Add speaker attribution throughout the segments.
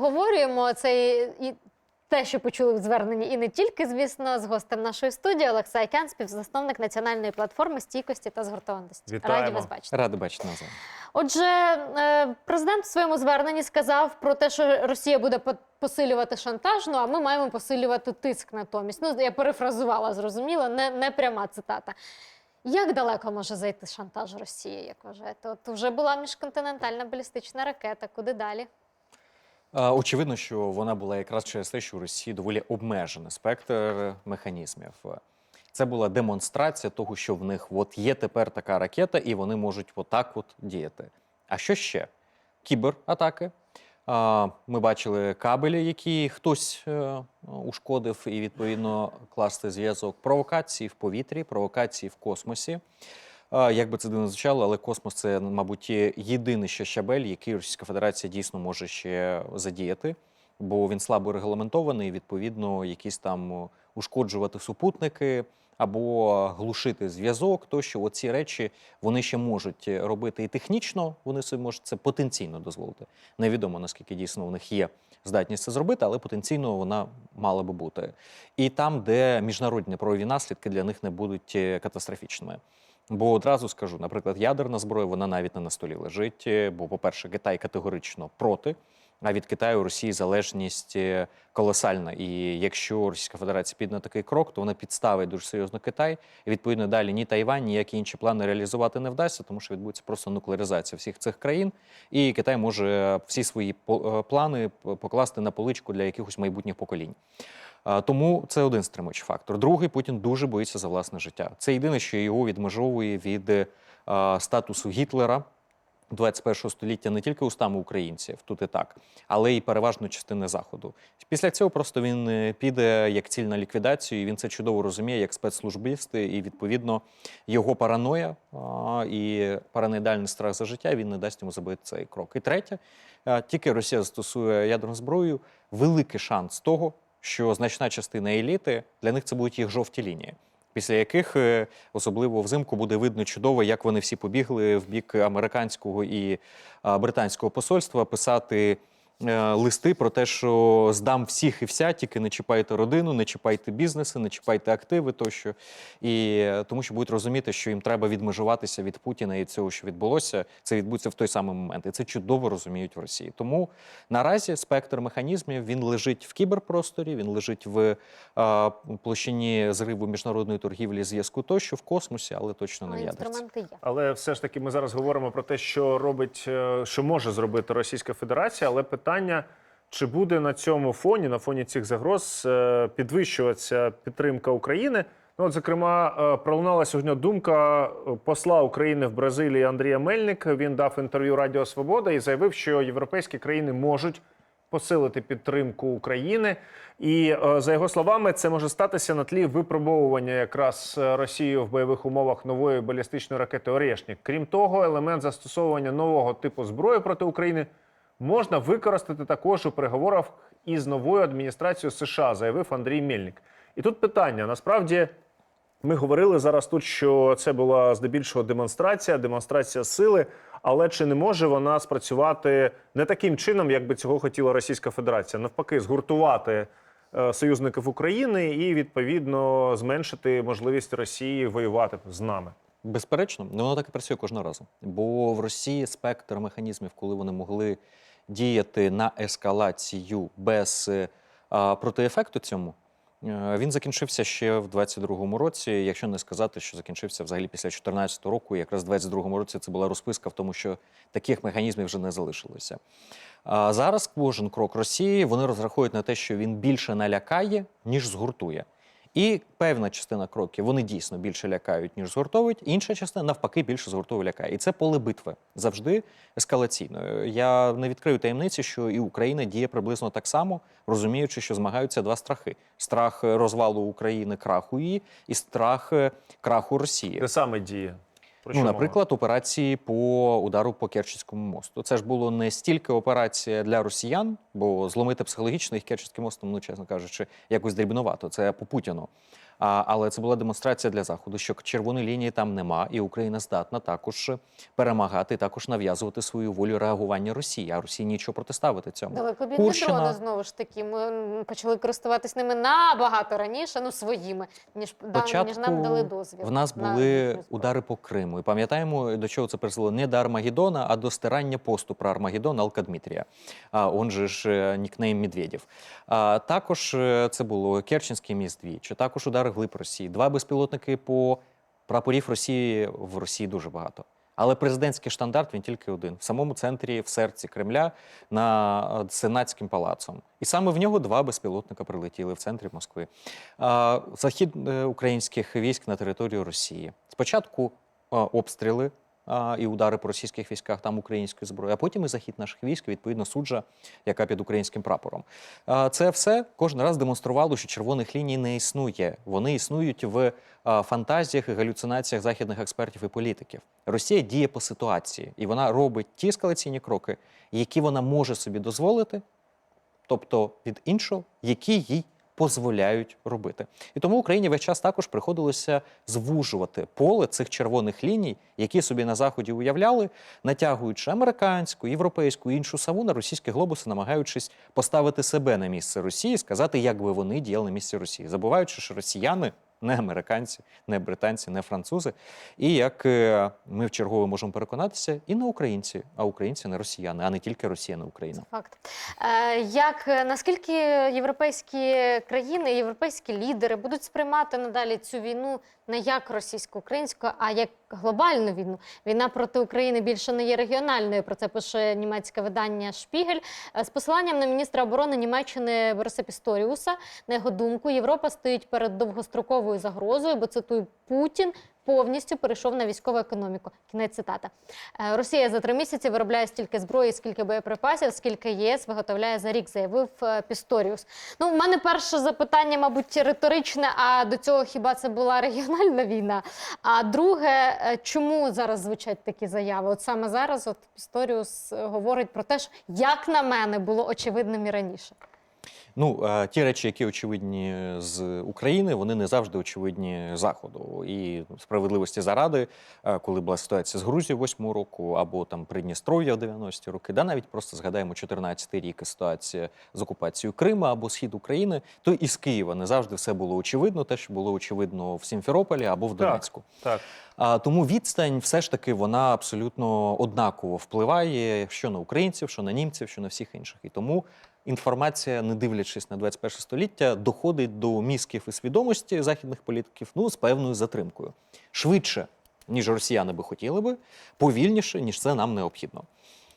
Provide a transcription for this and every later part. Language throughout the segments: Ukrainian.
Speaker 1: обговорюємо цей і те, що почули в зверненні, і не тільки, звісно, з гостем нашої студії Олексій Кян, співзасновник національної платформи стійкості та згуртованості.
Speaker 2: Вітаємо.
Speaker 1: Раді вас бачити.
Speaker 3: Радий бачити назад.
Speaker 1: Отже, е, президент в своєму зверненні сказав про те, що Росія буде посилювати шантаж, ну а ми маємо посилювати тиск натомість. Ну, я перефразувала, зрозуміло, не, не пряма цитата. Як далеко може зайти шантаж Росії, як вважаєте? От вже була міжконтинентальна балістична ракета. Куди далі?
Speaker 3: А, Очевидно, що вона була якраз через те, що у Росії доволі обмежений спектр механізмів. Це була демонстрація того, що в них от є тепер така ракета, і вони можуть отак от діяти. А що ще? Кібератаки. Ми бачили кабелі, які хтось е, ушкодив, і відповідно класти зв'язок. Провокації в повітрі, провокації в космосі. Як би це дивно звучало, але космос це, мабуть, єдиний ще щабель, який Російська Федерація дійсно може ще задіяти, бо він слабо регламентований, відповідно, якісь там ушкоджувати супутники або глушити зв'язок, тощо оці речі вони ще можуть робити і технічно, вони собі можуть це потенційно дозволити. Невідомо наскільки дійсно у них є здатність це зробити, але потенційно вона мала би бути. І там, де міжнародні правові наслідки для них не будуть е, катастрофічними. Бо одразу скажу, наприклад, ядерна зброя, вона навіть не на столі лежить. Бо, по-перше, Китай категорично проти. А від Китаю Росії залежність е, колосальна. І якщо Російська Федерація піде на такий крок, то вона підставить дуже серйозно Китай. І відповідно далі ні Тайвань, ніякі інші плани реалізувати не вдасться, тому що відбудеться просто нуклеаризація всіх цих країн. І Китай може всі свої е, плани покласти на поличку для якихось майбутніх поколінь. Тому це один стримуючий фактор. Другий Путін дуже боїться за власне життя. Це єдине, що його відмежовує від е, статусу Гітлера. 21 століття не тільки устами українців, тут і так, але й переважної частини заходу. Після цього просто він е, піде як ціль на ліквідацію, і він це чудово розуміє як спецслужбіст, і відповідно його параноя і параноїдальний страх за життя він не дасть йому забити цей крок. І третє, е, тільки Росія застосує ядерну зброю, великий шанс того, що значна частина еліти для них це будуть їх жовті лінії. Після яких е, особливо взимку буде видно чудово, як вони всі побігли в бік американського і британського посольства писати листи про те, що здам всіх і вся, тільки не чіпайте родину, не чіпайте бізнеси, не чіпайте активи тощо. І е, тому що будуть розуміти, що їм треба відмежуватися від Путіна і цього, що відбулося, це відбудеться в той самий момент. І це чудово розуміють в Росії. Тому наразі спектр механізмів він лежить в кіберпросторі, він лежить в а, площині зриву міжнародної торгівлі, зв'язку тощо в космосі, але точно не в ядерці.
Speaker 2: Але все ж таки ми зараз говоримо про те, що робить, е, що може зробити Російська Федерація. Але питання, чи буде на цьому фоні, на фоні цих загроз, е, підвищуватися підтримка України? Ну, от, зокрема, е, пролунала сьогодні думка е, посла України в Бразилії Андрія Мельник. Він дав інтерв'ю Радіо Свобода і заявив, що європейські країни можуть посилити підтримку України. І за його словами, це може статися на тлі випробовування якраз Росією в бойових умовах нової балістичної ракети Орєшнік. Крім того, елемент застосовування нового типу зброї проти України можна використати також у переговорах із новою адміністрацією США, заявив Андрій Мельник. І тут питання: насправді. Ми говорили зараз тут, що це була здебільшого демонстрація, демонстрація сили. Але чи не може вона спрацювати не таким чином, як би цього хотіла Російська Федерація? Навпаки, згуртувати е, союзників України і відповідно зменшити можливість Росії воювати з нами?
Speaker 3: Безперечно, ну, воно так і працює кожного разу. Бо в Росії спектр механізмів, коли вони могли діяти на ескалацію без е, протиефекту цьому, е, він закінчився ще в 22-му році, якщо не сказати, що закінчився взагалі після 2014 року. Якраз в 22-му році це була розписка в тому, що таких механізмів вже не залишилося. А зараз кожен крок Росії вони розраховують на те, що він більше налякає, ніж згуртує. І певна частина кроків вони дійсно більше лякають, ніж згуртовують. Інша частина навпаки більше згуртовує лякає. І це поле битви завжди ескалаційно. Я не відкрию таємниці, що і Україна діє приблизно так само, розуміючи, що змагаються два страхи: страх е, розвалу України, краху її, і страх е, краху Росії.
Speaker 2: Те саме діє? Про
Speaker 3: Ну,
Speaker 2: наприклад,
Speaker 3: наприклад, операції по удару по Керченському мосту. Це ж було не стільки операція для росіян, бо зломити психологічно їх Керченським мостом, ну чесно кажучи, якось дрібновато. Це по Путіну. А, але це була демонстрація для заходу, що червоної лінії там нема, і Україна здатна також перемагати, також нав'язувати свою волю реагування Росії. А Росії нічого протиставити цьому.
Speaker 1: Далекобійні
Speaker 3: Курщина.
Speaker 1: дрони знову ж таки. Ми почали користуватись ними набагато раніше, ну своїми, ніж, да, ніж нам дали дозвіл.
Speaker 3: в нас були
Speaker 1: зброю.
Speaker 3: удари по Криму. І пам'ятаємо, до чого це призвело не до Армагеддона, а до стирання посту про Армагеддон Алка Дмитрія. А он же ж е, нікнейм Медведєв. А також е, це було Керченський міст двічі, також удари вглиб Росії. Два безпілотники по прапорів Росії в Росії дуже багато. Але президентський штандарт він тільки один в самому центрі, в серці Кремля, на е, Сенатським палацом. І саме в нього два безпілотника прилетіли в центрі Москви. Захід е, українських військ на територію Росії. Спочатку обстріли і удари по російських військах, там української зброї, а потім і захід наших військ, відповідно, суджа, яка під українським прапором. Це все кожен раз демонструвало, що червоних ліній не існує. Вони існують в фантазіях і галюцинаціях західних експертів і політиків. Росія діє по ситуації, і вона робить ті ескалаційні кроки, які вона може собі дозволити, тобто від іншого, які їй дозволяють робити. І тому Україні весь час також приходилося звужувати поле цих червоних ліній, які собі на заході уявляли, натягуючи американську, європейську і іншу саму на російські глобуси, намагаючись поставити себе на місце Росії, сказати, як би вони діяли на місці Росії, забуваючи, що росіяни. Не американці, не британці, не французи. І як е, ми в чергове можемо переконатися, і не українці, а українці не росіяни, а не тільки Росія, не Україна.
Speaker 1: Факт. Е, як е, наскільки європейські країни, європейські лідери будуть сприймати надалі цю війну не як російсько-українську, а як глобальну війну? Війна проти України більше не є регіональною. Про це пише німецьке видання Шпігель Е, з посиланням на міністра оборони Німеччини Бориса Пісторіуса. На його думку, Європа стоїть перед довгостроковою загрозою, бо цитую Путін. Повністю перейшов на військову економіку. Кінець цитата. Е, Росія за три місяці виробляє стільки зброї, скільки боєприпасів, скільки ЄС виготовляє за рік, заявив е, Пісторіус. Ну, у мене перше запитання, мабуть, риторичне. А до цього хіба це була регіональна війна? А друге, е, чому зараз звучать такі заяви? От саме зараз, от Пісторіус е, говорить про те, що як на мене було очевидним і раніше.
Speaker 3: Ну, е, ті речі, які очевидні з України, вони не завжди очевидні Заходу. І справедливості заради, е, коли була ситуація з Грузією 8 року, або там Придністров'я в 90-ті роки, да навіть просто згадаємо 14-й рік і ситуація з окупацією Крима або схід України, то і з Києва не завжди все було очевидно, те, що було очевидно в Сімферополі або в
Speaker 2: Так.
Speaker 3: Донецьку.
Speaker 2: Так.
Speaker 3: А, тому відстань все ж таки вона абсолютно однаково впливає що на українців, що на німців, що на всіх інших. І тому інформація, не дивлячись на 21 століття, доходить до мізків і свідомості західних політиків ну з певною затримкою. Швидше, ніж росіяни би хотіли би, повільніше, ніж це нам необхідно.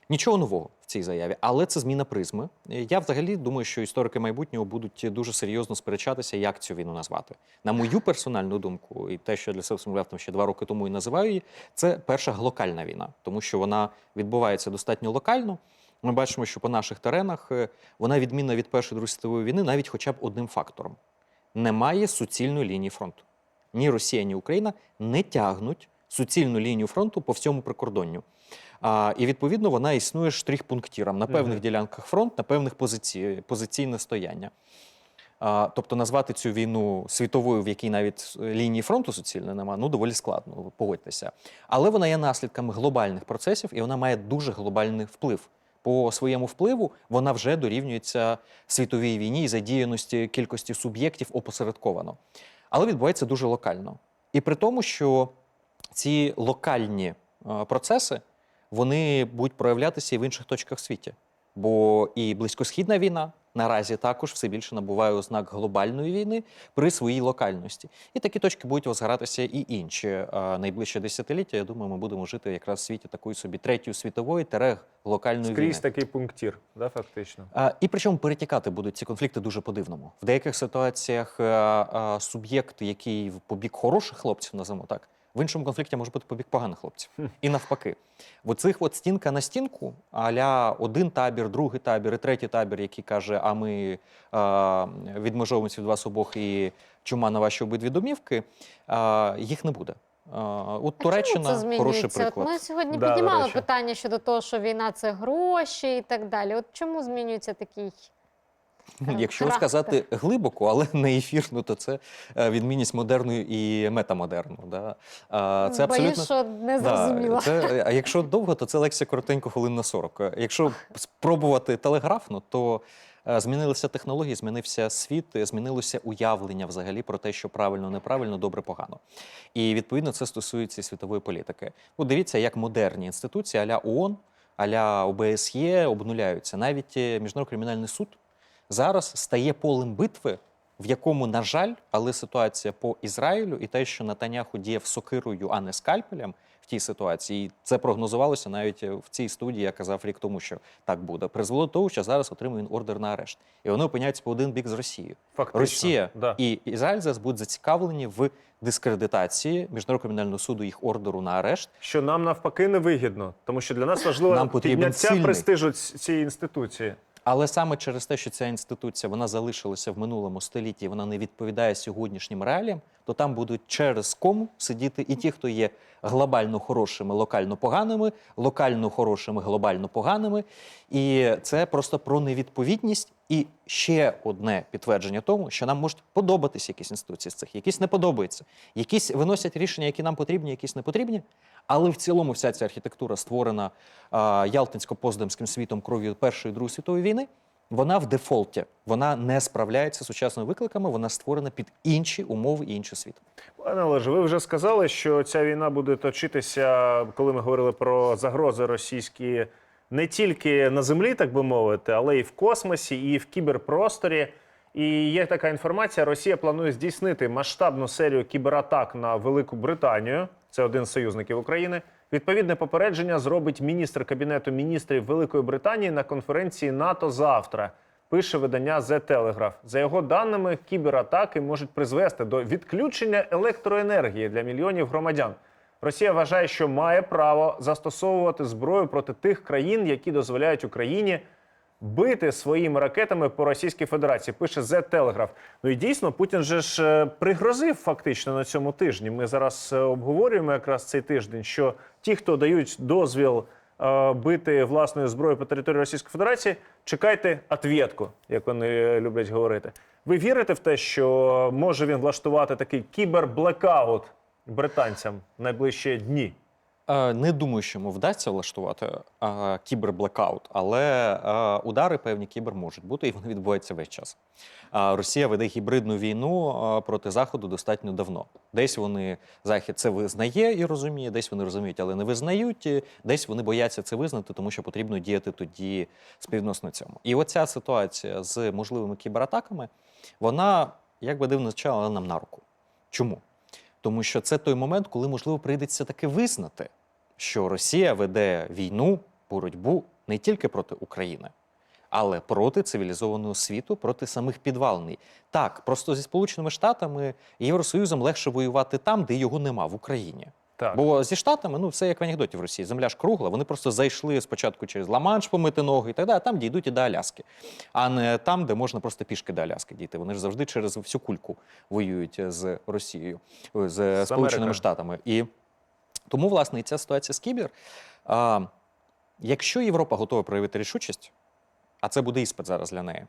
Speaker 3: Нічого нового в цій заяві, але це зміна призми. Я взагалі думаю, що історики майбутнього будуть дуже серйозно сперечатися, як цю війну назвати. На мою персональну думку, і те, що я для себе встановляв там ще два роки тому і називаю її, це перша глокальна війна, тому що вона відбувається достатньо локально. Ми бачимо, що по наших теренах е, вона відмінна від першої другої світової війни, навіть хоча б одним фактором: немає суцільної лінії фронту. Ні Росія, ні Україна не тягнуть суцільну лінію фронту по всьому прикордонню. А, і відповідно вона існує штрих-пунктіром на певних
Speaker 2: Мгм.
Speaker 3: ділянках фронт, на певних позицій, позиційне стояння. А, тобто назвати цю війну світовою, в якій навіть е, лінії фронту суцільно нема, ну доволі складно, погодьтеся. Але вона є наслідками глобальних процесів і вона має дуже глобальний вплив. По своєму впливу вона вже дорівнюється світовій війні і задіяності кількості суб'єктів опосередковано. Але відбувається дуже локально. І при тому, що ці локальні е, процеси вони будуть проявлятися і в інших точках світу. Бо і близькосхідна війна наразі також все більше набуває ознак глобальної війни при своїй локальності. І такі точки будуть розгоратися і інші. А найближче десятиліття, я думаю, ми будемо жити якраз в світі такої собі третьої світової тере глокальної
Speaker 2: Скрізь
Speaker 3: війни.
Speaker 2: такий пунктір, да, фактично.
Speaker 3: А, І причому перетікати будуть ці конфлікти дуже по-дивному. В деяких ситуаціях а, а, суб'єкт, який в побік хороших хлопців, називаємо так, в іншому конфлікті може бути побік поганих хлопців. І навпаки. В оцих от стінка на стінку, аля один табір, другий табір і третій табір, який каже: а ми а, відмежовуємося від вас обох і чума на ваші обидві домівки, а, їх не буде. А, от
Speaker 1: А чому
Speaker 3: Туреччина
Speaker 1: це
Speaker 3: хороший приклад.
Speaker 1: От ми сьогодні
Speaker 2: Да,
Speaker 1: піднімали
Speaker 2: речі.
Speaker 1: питання щодо того, що війна це гроші і так далі. От чому змінюється такий
Speaker 3: Якщо
Speaker 1: характер.
Speaker 3: сказати глибоко, але не ефірно, то це е, відмінність модерну і метамодерну. Да? Це
Speaker 1: Боюсь,
Speaker 3: абсолютно
Speaker 1: що не зрозуміло.
Speaker 3: Да, це, а якщо довго, то це лекція коротенько хвилин на 40. Е, Якщо спробувати телеграфно, то е, змінилися технології, змінився світ, е, змінилося уявлення взагалі про те, що правильно, неправильно, добре, погано. І відповідно це стосується світової політики. От дивіться, як модерні інституції аля ООН, аля ОБСЄ обнуляються. Навіть е, Міжнародний кримінальний суд зараз стає полем битви, в якому, на жаль, але ситуація по Ізраїлю і те, що Натаняху діяв сокирою, а не скальпелем в тій ситуації, і це прогнозувалося навіть в цій студії. Я казав рік тому, що так буде. Призвело до того, що зараз отримує він ордер на арешт, і вони опиняються по один бік з Росією.
Speaker 2: Фактично.
Speaker 3: Росія
Speaker 2: Да.
Speaker 3: і Ізраїль зараз будуть зацікавлені в дискредитації міжнародного кримінального суду їх ордеру на арешт.
Speaker 2: Що нам навпаки не вигідно, тому що для нас важливо
Speaker 3: Нам
Speaker 2: підняття
Speaker 3: сильний.
Speaker 2: престижу цієї інституції.
Speaker 3: Але саме через те, що ця інституція вона залишилася в минулому столітті, вона не відповідає сьогоднішнім реаліям, то там будуть через кому сидіти і ті, хто є глобально хорошими, локально поганими, локально хорошими, глобально поганими. І це просто про невідповідність. І ще одне підтвердження тому, що нам можуть подобатися якісь інституції з цих, якісь не подобаються, якісь виносять рішення, які нам потрібні, якісь не потрібні. Але в цілому вся ця архітектура створена а, Ялтинсько-Поздамським світом кров'ю Першої і Другої світової війни. Вона в дефолті, вона не справляється з сучасними викликами, вона створена під інші умови і інший світ.
Speaker 2: Пане Олеже, ви вже сказали, що ця війна буде точитися, коли ми говорили про загрози російські не тільки на землі, так би мовити, але і в космосі, і в кіберпросторі. І є така інформація: Росія планує здійснити масштабну серію кібератак на Велику Британію. Це один з союзників України. Відповідне попередження зробить міністр кабінету міністрів Великої Британії на конференції НАТО завтра. Пише видання The Telegraph. За його даними, кібератаки можуть призвести до відключення електроенергії для мільйонів громадян. Росія вважає, що має право застосовувати зброю проти тих країн, які дозволяють Україні бити своїми ракетами по Російській Федерації. Пише The Telegraph. Ну і дійсно, Путін же ж е, пригрозив фактично на цьому тижні. Ми зараз е, обговорюємо якраз цей тиждень, що ті, хто дають дозвіл е, бити власною зброєю по території Російської Федерації, чекайте ответку, як вони люблять говорити. Ви вірите в те, що може він влаштувати такий кіберблекаут британцям в найближчі дні?
Speaker 3: Е, Не думаю, що йому вдасться влаштувати е, кіберблекаут, але е, удари певні кібер можуть бути, і вони відбуваються весь час. А Росія веде гібридну війну е, проти Заходу достатньо давно. Десь вони Захід це визнає і розуміє, десь вони розуміють, але не визнають. Десь вони бояться це визнати, тому що потрібно діяти тоді співвідносно цьому. І оця ситуація з можливими кібератаками, вона як би дивно звучала нам на руку. Чому? Тому що це той момент, коли можливо прийдеться таки визнати, що Росія веде війну, боротьбу не тільки проти України, але проти цивілізованого світу, проти самих підвалень. Так, просто зі Сполученими Штатами і Євросоюзом легше воювати там, де його нема в Україні.
Speaker 2: Так.
Speaker 3: Бо зі Штатами, ну це як в анекдоті в Росії, земля ж кругла. Вони просто зайшли спочатку через Ла-Манш помити ноги і так далі, а там дійдуть і до Аляски. А не там, де можна просто пішки до Аляски дійти. Вони ж завжди через всю кульку воюють з Росією, з,
Speaker 2: З
Speaker 3: Сполученими Штатами. І тому, власне, і ця ситуація з кібер. А, якщо Європа готова проявити рішучість, а це буде іспит зараз для неї,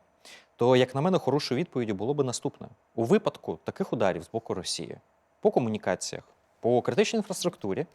Speaker 3: то, як на мене, хорошою відповіддю було би наступне: у випадку таких ударів з боку Росії по комунікаціях, по критичній інфраструктурі,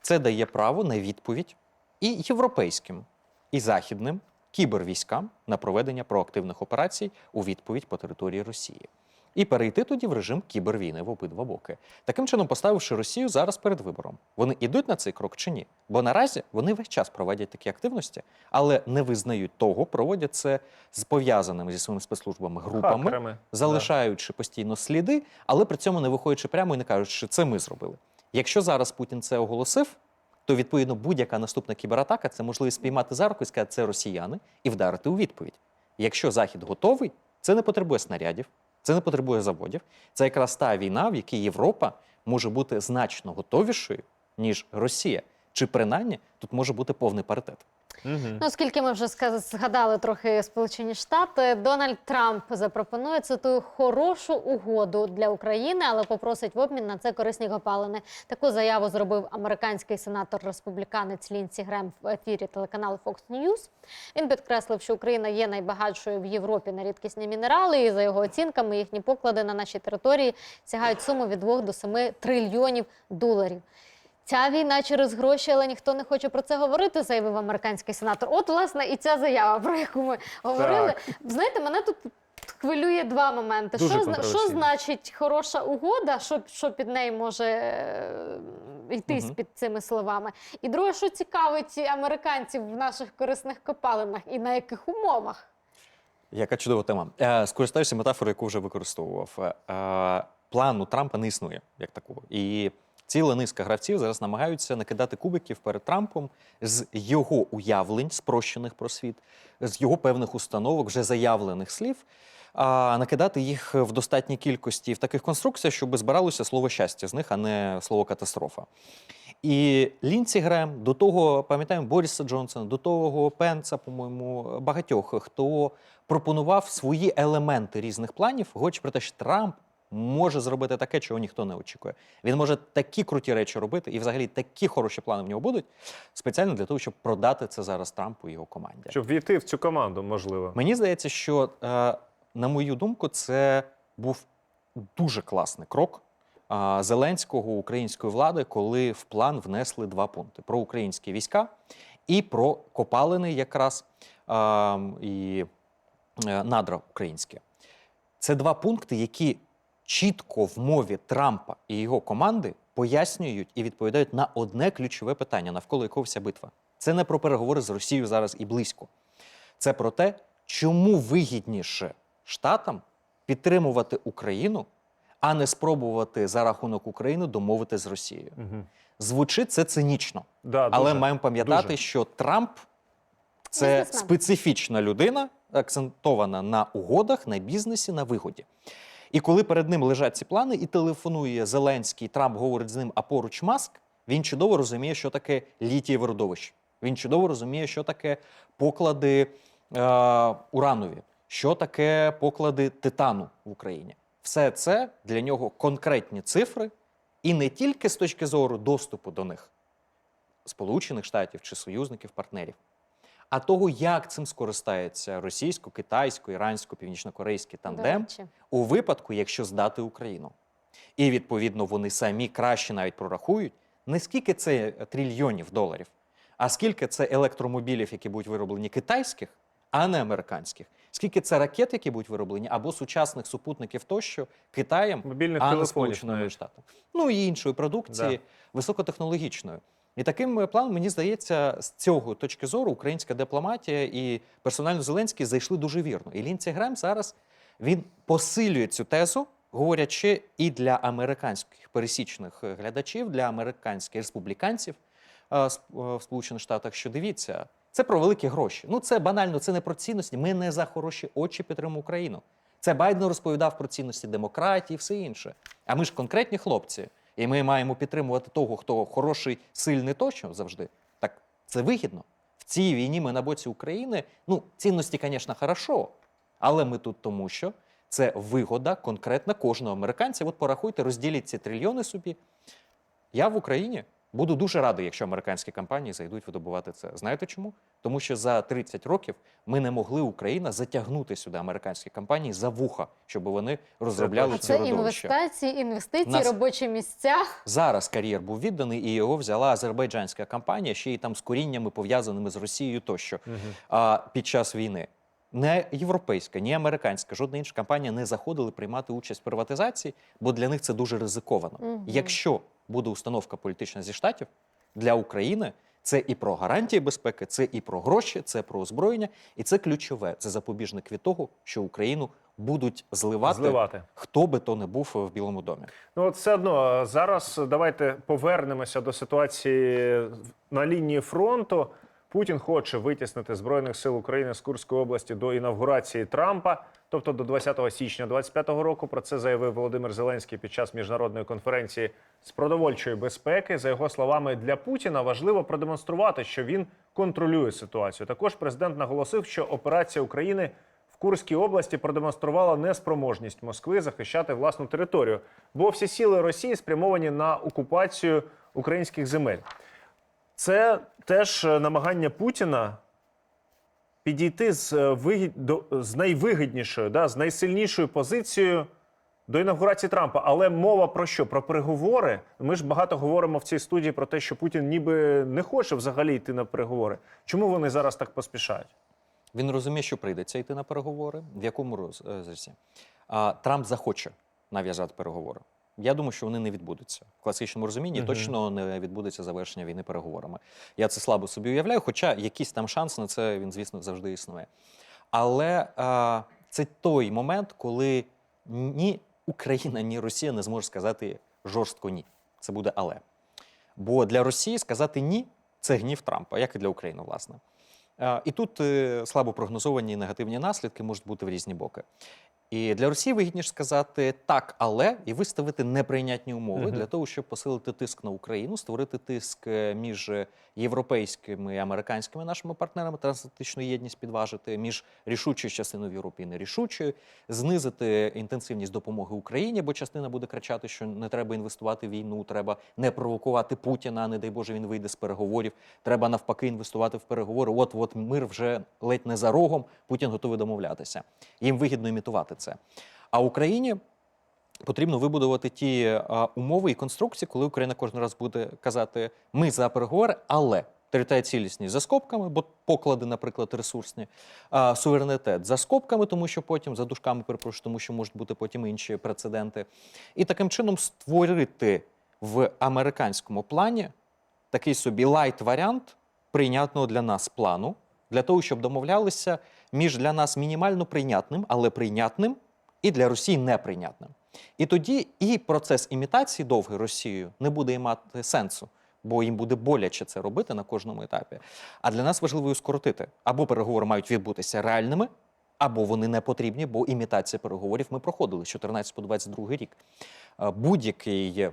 Speaker 3: це дає право на відповідь і європейським, і західним кібервійськам на проведення проактивних операцій у відповідь по території Росії. І перейти тоді в режим кібервійни в обидва боки. Таким чином, поставивши Росію зараз перед вибором, вони йдуть на цей крок чи ні? Бо наразі вони весь час проводять такі активності, але не визнають того, проводять це з пов'язаними зі своїми спецслужбами групами,
Speaker 2: Хакерами.
Speaker 3: залишаючи постійно сліди, але при цьому не виходячи прямо і не кажучи, що це ми зробили. Якщо зараз Путін це оголосив, то відповідно будь-яка наступна кібератака це можливість спіймати за руку і сказати, це росіяни, і вдарити у відповідь. Якщо Захід готовий, це не потребує снарядів, це не потребує заводів. Це якраз та війна, в якій Європа може бути значно готовішою, ніж Росія. Чи принаймні тут може бути повний паритет.
Speaker 2: Мгм.
Speaker 1: Ну, оскільки ми вже згадали трохи Сполучені Штати, Дональд Трамп запропонує цитую хорошу угоду для України, але попросить в обмін на це корисні копалини. Таку заяву зробив американський сенатор республіканець Лінсі Грем в ефірі телеканалу Fox News. Він підкреслив, що Україна є найбагатшою в Європі на рідкісні мінерали, і за його оцінками їхні поклади на нашій території сягають суму від 2 до 7 трильйонів доларів. Ця війна через гроші, але ніхто не хоче про це говорити, заявив американський сенатор. От, власне, і ця заява, про яку ми говорили. Знаєте, мене тут хвилює два моменти.
Speaker 2: Дуже
Speaker 1: Що, що значить хороша угода, що, що під нею може е, йтись
Speaker 3: Мгм.
Speaker 1: під цими словами? І друге, що цікавить американців в наших корисних копалинах і на яких умовах?
Speaker 3: Яка чудова тема. Е, скористаюся метафорою, яку вже використовував. Е, плану Трампа не існує як такого. І ціла низка гравців зараз намагаються накидати кубиків перед Трампом з його уявлень, спрощених про світ, з його певних установок, вже заявлених слів. А накидати їх в достатній кількості в таких конструкціях, щоб збиралося слово щастя з них, а не слово катастрофа. І Лінці Грем, до того, пам'ятаємо, Боріса Джонсона, до того Пенца, по-моєму, багатьох, хто пропонував свої елементи різних планів, говорячи про те, що Трамп може зробити таке, чого ніхто не очікує. Він може такі круті речі робити, і взагалі такі хороші плани в нього будуть, спеціально для того, щоб продати це зараз Трампу і його команді.
Speaker 2: Щоб війти в цю команду, можливо.
Speaker 3: Мені здається, що, е, на мою думку, це був дуже класний крок е, Зеленського української влади, коли в план внесли два пункти: про українські війська і про копалини, якраз е, і надра українські. Це два пункти, які чітко в мові Трампа і його команди пояснюють і відповідають на одне ключове питання, навколо якого вся битва. Це не про переговори з Росією зараз і близько. Це про те, чому вигідніше штатам підтримувати Україну, а не спробувати за рахунок України домовити з Росією.
Speaker 2: Мгм.
Speaker 3: Звучить це цинічно,
Speaker 2: Да,
Speaker 3: але
Speaker 2: дуже.
Speaker 3: маємо пам'ятати,
Speaker 2: дуже.
Speaker 3: що Трамп це
Speaker 1: Бізнесмен.
Speaker 3: специфічна людина, акцентована на угодах, на бізнесі, на вигоді. І коли перед ним лежать ці плани, і телефонує Зеленський, Трамп говорить з ним, а поруч Маск, він чудово розуміє, що таке літієве родовище. Він чудово розуміє, що таке поклади е, уранові, що таке поклади титану в Україні. Все це для нього конкретні цифри, і не тільки з точки зору доступу до них, Сполучених Штатів чи союзників, партнерів, а того, як цим скористається російсько, китайсько, ірансько, північнокорейський тандем у випадку, якщо здати Україну. І відповідно вони самі краще навіть прорахують, не скільки це трильйонів доларів, а скільки це електромобілів, які будуть вироблені китайських, а не американських. Скільки це ракет, які будуть вироблені, або сучасних супутників тощо Китаєм,
Speaker 2: Мобільних
Speaker 3: а не Сполученими. Штатами. Ну і іншої продукції, високотехнологічної. І таким е, планом, мені здається, з цього точки зору українська дипломатія і персонально Зеленський зайшли дуже вірно. І Лінці Грем зараз він посилює цю тезу, говорячи і для американських пересічних е, глядачів, для американських республіканців е, в Сполучених Штатах, що дивіться, це про великі гроші. Ну це банально, це не про цінності. Ми не за хороші очі підтримуємо Україну. Це Байден розповідав про цінності демократії, все інше. А ми ж конкретні хлопці, і ми маємо підтримувати того, хто хороший, сильний точно завжди. Так це вигідно. В цій війні ми на боці України. Ну, цінності, звісно, хорошо, але ми тут тому, що це вигода конкретна кожного американця. От порахуйте, розділіть ці трильйони собі. Я в Україні буду дуже радий, якщо американські компанії зайдуть видобувати це. Знаєте чому? Тому що за 30 років ми не могли Україна затягнути сюди американські компанії за вуха, щоб вони розробляли
Speaker 1: А
Speaker 3: ці
Speaker 1: це
Speaker 3: родовища.
Speaker 1: інвестиції, інвестиції,
Speaker 3: Нас-
Speaker 1: робочі місця.
Speaker 3: Зараз кар'єр був відданий, і його взяла азербайджанська компанія, ще й там з коріннями пов'язаними з Росією тощо.
Speaker 2: Мгм.
Speaker 3: А під час війни не європейська, ні американська, жодна інша компанія не заходили приймати участь в приватизації, бо для них це дуже ризиковано.
Speaker 1: Мгм.
Speaker 3: Якщо буде установка політична зі штатів для України. Це і про гарантії безпеки, це і про гроші, це про озброєння, і це ключове. Це запобіжник від того, що Україну будуть зливати,
Speaker 2: Зливати.
Speaker 3: хто би то не був в Білому домі.
Speaker 2: Ну, от все одно зараз давайте повернемося до ситуації на лінії фронту. Путін хоче витіснити збройних сил України з Курської області до інавгурації Трампа. тобто до 20 січня 2025 року. Про це заявив Володимир Зеленський під час міжнародної конференції з продовольчої безпеки. За його словами, для Путіна важливо продемонструвати, що він контролює ситуацію. Також президент наголосив, що операція України в Курській області продемонструвала неспроможність Москви захищати власну територію, бо всі сили Росії спрямовані на окупацію українських земель. Це теж е, намагання Путіна підійти з, е, вигід... до... з найвигіднішою, да, з найсильнішою позицією до інавгурації Трампа. Але мова про що? Про переговори. Ми ж багато говоримо в цій студії про те, що Путін ніби не хоче взагалі йти на переговори. Чому вони зараз так поспішають?
Speaker 3: Він розуміє, що прийдеться йти на переговори. В якому розрізі? Трамп захоче нав'язати переговори. Я думаю, що вони не відбудуться. В класичному розумінні
Speaker 2: Мгм.
Speaker 3: точно не відбудеться завершення війни переговорами. Я це слабо собі уявляю, хоча якийсь там шанс на це він, звісно, завжди існує. Але а, це той момент, коли ні Україна, ні Росія не зможе сказати жорстко ні. Це буде але. Бо для Росії сказати ні це гнів Трампа, як і для України, власне. І тут е, слабо прогнозовані негативні наслідки можуть бути в різні боки. І для Росії вигідніше сказати так, але і виставити неприйнятні умови
Speaker 2: Мгм.
Speaker 3: для того, щоб посилити тиск на Україну, створити тиск е, між європейськими і американськими нашими партнерами, трансатлантичну єдність підважити, між рішучою частиною в Європі і нерішучою, знизити інтенсивність допомоги Україні, бо частина буде кричати, що не треба інвестувати в війну, треба не провокувати Путіна, не дай Боже, він вийде з переговорів. Треба навпаки інвестувати в переговори. От от мир вже ледь не за рогом. Путін готовий домовлятися. Їм вигідно імітувати це. А Україні потрібно вибудувати ті а, умови і конструкції, коли Україна кожен раз буде казати: ми за переговори, але. Територія цілісність за скобками, бо поклади, наприклад, ресурсні, а, суверенітет за скобками, тому що потім за дужками, перепрошую, тому що можуть бути потім інші прецеденти. І таким чином створити в американському плані такий собі лайт-варіант прийнятного для нас плану, для того, щоб домовлялися між для нас мінімально прийнятним, але прийнятним, і для Росії неприйнятним. І тоді і процес імітації довгий Росією не буде мати сенсу, бо їм буде боляче це робити на кожному етапі. А для нас важливо їх скоротити. Або переговори мають відбутися реальними, або вони не потрібні, бо імітація переговорів ми проходили з 14 по 22 рік. Е, Будь-який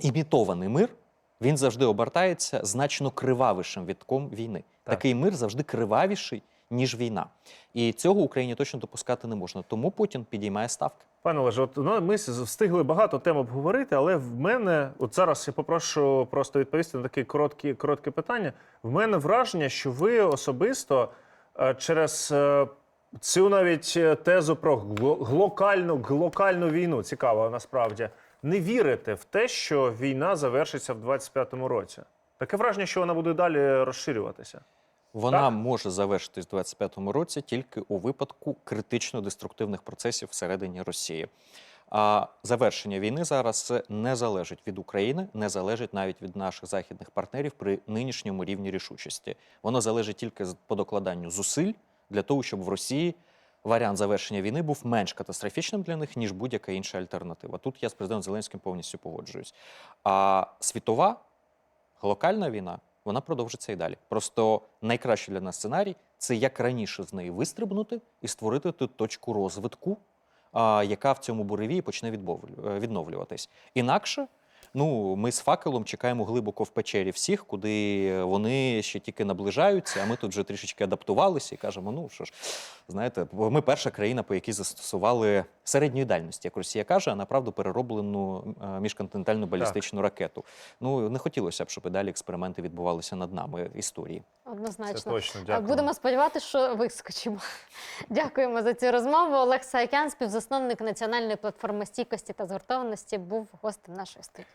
Speaker 3: імітований мир він завжди обертається значно кривавішим вітком війни.
Speaker 2: Так.
Speaker 3: Такий мир завжди кривавіший, ніж війна. І цього Україні точно допускати не можна. Тому Путін підіймає ставки.
Speaker 2: Пане Олеже, от ну, ми встигли багато тем обговорити, але в мене, от зараз я попрошу просто відповісти на таке коротке, коротке питання. В мене враження, що ви особисто е, через е, цю навіть е, тезу про гло- глокальну, глокальну війну, цікаво насправді, не вірите в те, що війна завершиться в 25-му році. Таке враження, що вона буде далі розширюватися.
Speaker 3: Вона
Speaker 2: Так.
Speaker 3: може завершитись у 25-му році тільки у випадку критично деструктивних процесів всередині Росії. А завершення війни зараз не залежить від України, не залежить навіть від наших західних партнерів при нинішньому рівні рішучості. Воно залежить тільки по докладанню зусиль для того, щоб в Росії варіант завершення війни був менш катастрофічним для них, ніж будь-яка інша альтернатива. Тут я з президентом Зеленським повністю погоджуюсь. А світова глокальна війна вона продовжиться і далі. Просто найкращий для нас сценарій це як раніше з неї вистрибнути і створити ту точку розвитку, яка в цьому буревії почне е, відновлюватись. Інакше. Ну, ми з факелом чекаємо глибоко в печері всіх, куди вони ще тільки наближаються, а ми тут вже трішечки адаптувалися і кажемо: ну що ж, знаєте, бо ми перша країна, по якій застосували середньої дальності, як Росія каже, а направду перероблену е, міжконтинентальну балістичну ракету. Ну не хотілося б, щоб і далі експерименти відбувалися над нами історії.
Speaker 1: Однозначно.
Speaker 2: Це точно. Дякую.
Speaker 1: Будемо сподіватися, що вискочимо. Дякуємо за цю розмову. Олег Саакян, співзасновник національної платформи стійкості та згуртованості, був гостем нашої студії.